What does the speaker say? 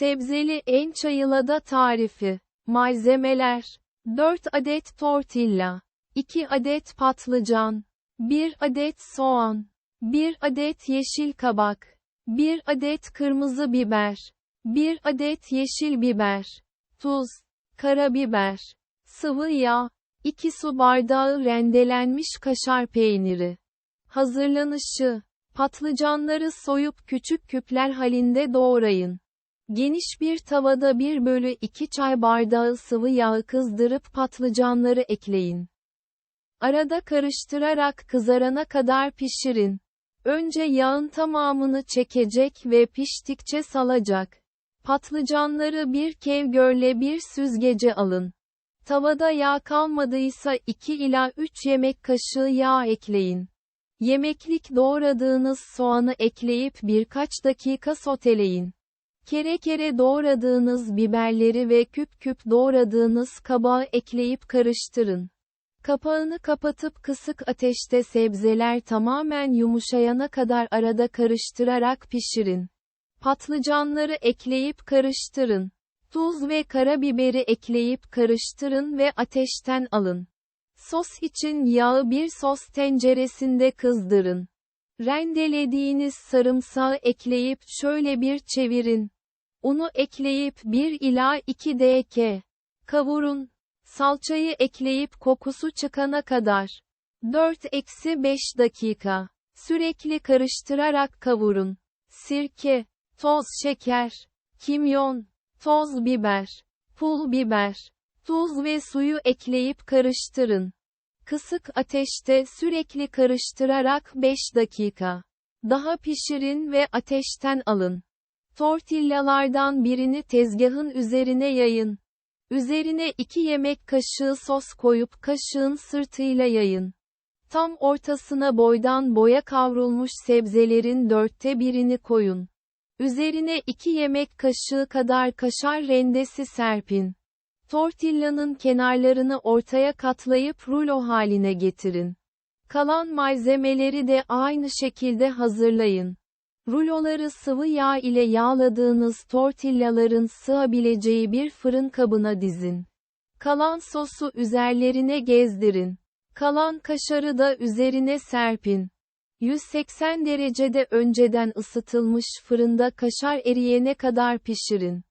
Sebzeli enchilada tarifi. Malzemeler. 4 adet tortilla. 2 adet patlıcan. 1 adet soğan. 1 adet yeşil kabak. 1 adet kırmızı biber. 1 adet yeşil biber. Tuz. Karabiber. Sıvı yağ. 2 su bardağı rendelenmiş kaşar peyniri. Hazırlanışı. Patlıcanları soyup küçük küpler halinde doğrayın. Geniş bir tavada 1 bölü 2 çay bardağı sıvı yağı kızdırıp patlıcanları ekleyin. Arada karıştırarak kızarana kadar pişirin. Önce yağın tamamını çekecek ve piştikçe salacak. Patlıcanları bir kevgörle bir süzgece alın. Tavada yağ kalmadıysa 2 ila 3 yemek kaşığı yağ ekleyin. Yemeklik doğradığınız soğanı ekleyip birkaç dakika soteleyin. Kere kere doğradığınız biberleri ve küp küp doğradığınız kabağı ekleyip karıştırın. Kapağını kapatıp kısık ateşte sebzeler tamamen yumuşayana kadar arada karıştırarak pişirin. Patlıcanları ekleyip karıştırın. Tuz ve karabiberi ekleyip karıştırın ve ateşten alın. Sos için yağı bir sos tenceresinde kızdırın. Rendelediğiniz sarımsağı ekleyip şöyle bir çevirin. Unu ekleyip 1 ila 2 dk. Kavurun. Salçayı ekleyip kokusu çıkana kadar. 4-5 dakika. Sürekli karıştırarak kavurun. Sirke, toz şeker, kimyon, toz biber, pul biber, tuz ve suyu ekleyip karıştırın. Kısık ateşte sürekli karıştırarak 5 dakika. Daha pişirin ve ateşten alın. Tortillalardan birini tezgahın üzerine yayın. Üzerine 2 yemek kaşığı sos koyup kaşığın sırtıyla yayın. Tam ortasına boydan boya kavrulmuş sebzelerin dörtte birini koyun. Üzerine 2 yemek kaşığı kadar kaşar rendesi serpin. Tortillanın kenarlarını ortaya katlayıp rulo haline getirin. Kalan malzemeleri de aynı şekilde hazırlayın. Ruloları sıvı yağ ile yağladığınız tortillaların sığabileceği bir fırın kabına dizin. Kalan sosu üzerlerine gezdirin. Kalan kaşarı da üzerine serpin. 180 derecede önceden ısıtılmış fırında kaşar eriyene kadar pişirin.